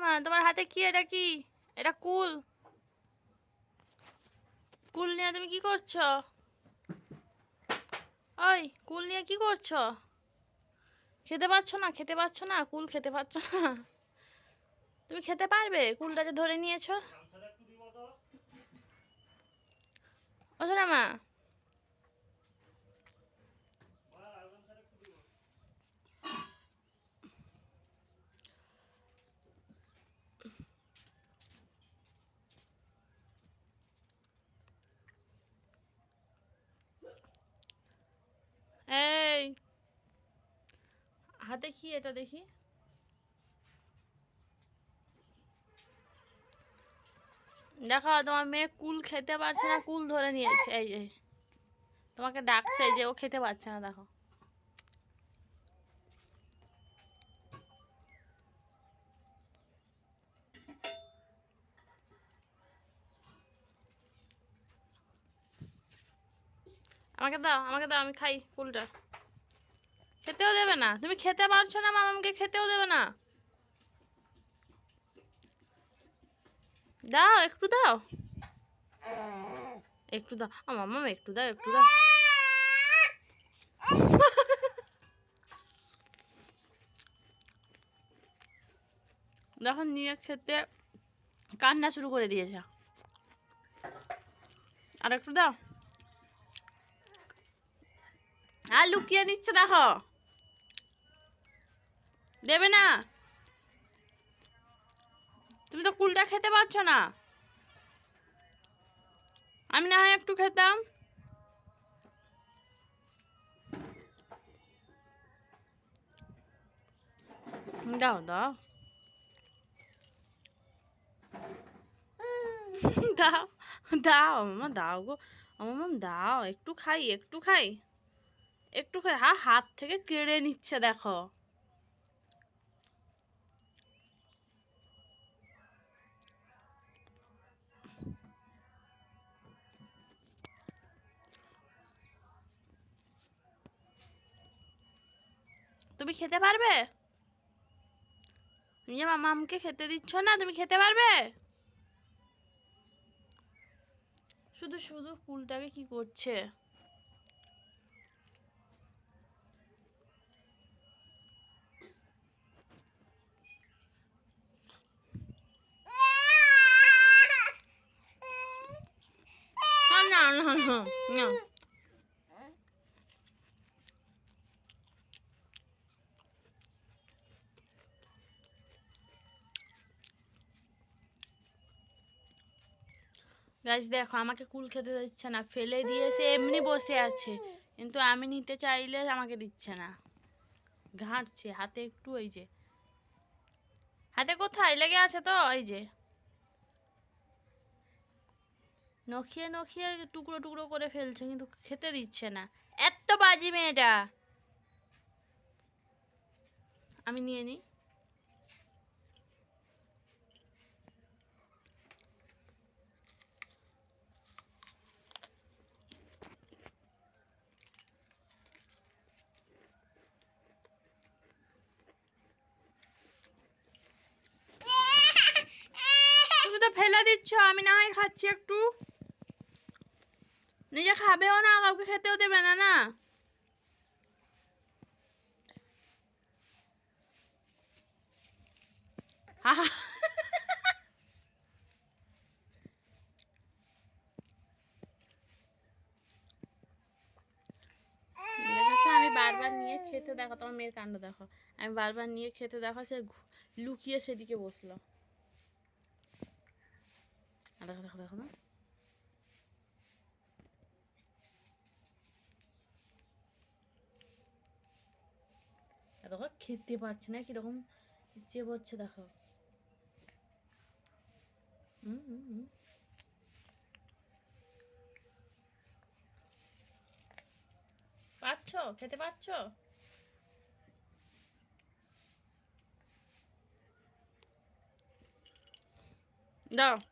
মা তোমার হাতে কি এটা কি? এটা কুল। কুল নিয়ে তুমি কি করছ? ওই, কুল নিয়ে কি করছ? খেতে পারছ না, খেতে পারছ না, কুল খেতে পারছ না। তুমি খেতে পারবে? কুলটাকে ধরে নিয়েছো। ও মা এই কি এটা দেখি। দেখো, তোমার মেয়ে কুল খেতে পারছে না, কুল ধরে নিয়েছে, এই যে। তোমাকে ডাকছে এই যে ও খেতে পারছে না, দেখো। আমাকে দাও আমাকে দাও, আমি খাই কুলটা। খেতেও দেবে না। তুমি খেতে পারছ না, মামামকে খেতেও দেবে না। দাও, একটু দাও। একটু দাও। ও মামা একটু দাও একটু দাও। দেখো, নিয়ে খেতে কান্না শুরু করে দিয়েছে। আর একটু দাও। আর লুকিয়ে নিচ্ছে, দেখো। দেবে না। তুমি তো কুলটা খেতে পারছ না। আমি না হয় একটু খেতাম। দাও দাও। দাও দাও, মামা, দাও গো। মামা, দাও, একটু খাই একটু খাই। একটু খাই, হা, হাত থেকে কেড়ে নিচ্ছে, দেখো। তুমি খেতে পারবে? তুমি যে মামা আমাকে খেতে দিচ্ছ না, তুমি খেতে পারবে? শুধু শুধু ফুলটাকে কি করছে? না না না না না গাছ দেখো, আমাকে কুল খেতে দিচ্ছে না, ফেলে দিয়ে দিয়েছে, এমনি বসে আছে। কিন্তু আমি নিতে চাইলে আমাকে দিচ্ছে না। ঘাঁটছে, হাতে একটু ওই যে। হাতে কোথায়? লেগে আছে তো, এই যে। নখিয়ে নখিয়ে টুকরো টুকরো করে ফেলছে, কিন্তু খেতে দিচ্ছে না। এত বাজি মেয়েটা। আমি নিয়ে নিই তুমি তো ফেলে দিচ্ছ? আমি না হয় খাচ্ছি একটু। নিজে খাবেও না, কাউকে খেতেও দেবে না না। আমি বারবার নিয়ে খেতে দেখো, তোমার মেয়ের কাণ্ড দেখো। আমি বারবার নিয়ে খেতে দেখো, সে লুকিয়ে সেদিকে বসল। দেখো দেখো দেখো দেখো খেতে পারছে না কীরকম চেপচ্ছে দেখো পাচ্ছ খেতে পাচ্ছ দাও